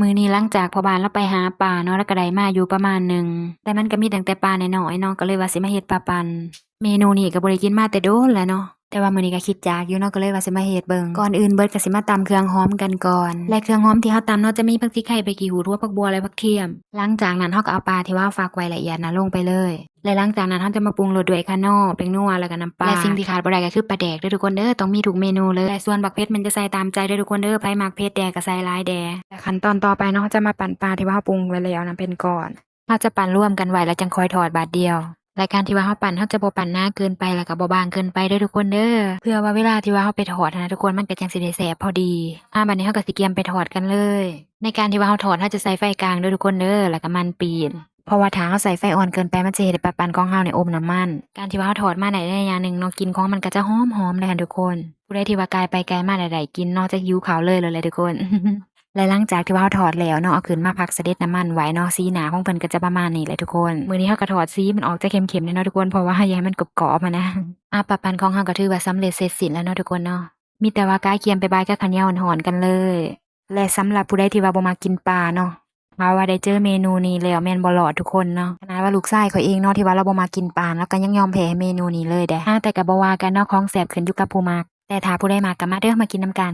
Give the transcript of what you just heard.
มือนี้หลังจากพอบานเราไปหาปลาเนาะแล้วก็ได้มาอยู่ประมาณหนึ่งแต่มันก็มีตั้งแต่ปลาในน้อยเนาะก็เลยว่าสิมาเฮ็ดปลาปัน เมนูนี้ก็บ่ได้กินมาแต่โดนแล้วเนาะแต่ว่ามื้อนี้ก็คิดอยากอยู่เนาะก็เลยว่าสิมาเฮ็ดเบิ่งก่อนอื่นเบิดก็สิมาตำเครื่องหอมกันก่อน และเครื่องหอมที่เฮาตำเนาะจะมีผักชีไข่ใบกี่หูทั่วผักบัวและผักเทียม หลังจากนั้นเฮาก็เอาปลาที่ว่าฝากไว้ละเอียดนะลงไปเลย และหลังจากนั้นเฮาจะมาปรุงรสด้วยคาโน่เป็นนัวแล้วก็น้ำปลาและสิ่งที่ขาดบ่ได้ก็คือปลาแดกเด้อทุกคนเด้อต้องมีทุกเมนูเลยและส่วนบักเผ็ดมันจะใส่ตามใจเด้อทุกคนเด้อไผมักเผ็ดแดกก็ใส่ลายแดแต่ขั้นตอนต่อไปเนาะเราจะมาปั่นปลาที่ว่าเฮาปรุงไว้แล้วนะเป็นก่อนเราจะปั่นร่วมกันไว้แล้วจังคอยถอดบาดเดียวรายการที่ว่าเฮาปั่นเฮาจะบปั่นหน้าเกินไปแล้วก็บบางเกินไปเด้อทุกคนเด้อเพื่อว่าเวลาที่ว่าเฮาไปถอดนะทุกคนมันก็จังสิได้แสบพอดีอ่าบัดนี้เฮาก็สิเตรียมไปถอดกันเลย ในการที่ว่าเฮาถอดเฮาจะใส่ไฟกลางด้อทุกคนเด้อแล้วก็มันปีน เพราะว่าถ้าเฮาใส่ไฟอ่อนเกินไปมันจะเฮ็ดให้ปลาปันของเฮาเนี่ยอมน้ำมัน การที่ว่าเฮาถอดมาได้ได้ยาหนึ่งนาะกินของมันก็จะหอมๆเลยค่ะทุกคนผู้ใดที่ว่ากายไปไกลมาใดๆกินนาะจะหิวขาวเลยเลยแหละทุกคนและหลังจากที่ว่าเราถอดแล้วเนาะเอาขึ้นมาพักเสด็จน้ำมันไว้เนาะสีหนาของเพิ่นก็จะประมาณนี้แหละทุกคนมือนี้เฮาก็ถอดสีมันออกจะเค็มๆเนาะทุกคนเพราะว่ายาให้มันกรอบๆมานะอะปลาปันของเฮาก็ถือว่าสำเร็จเสร็จสิ้นแล้วเนาะทุกคนเนาะมีแต่ว่ากายเคียมไปบายกับข้าวเหนียวหอนๆกันเลย และสำหรับผู้ใดที่ว่าบ่มากินปลาเนาะ มาว่าได้เจอเมนูนี้แล้วแม่นบ่หลอดทุกคนเนาะขนาดว่าลูกชายเขาเองเนาะที่ว่าเราบ่มากินปานแล้วก็ยังยอมแพ้เมนูนี้เลยเด้แต่ก็บ่ว่ากันเนาะของแซ่บขึ้นอยู่กับผู้มักแต่ถ้าผู้ใดมากก็มาเด้อมากินนํกัน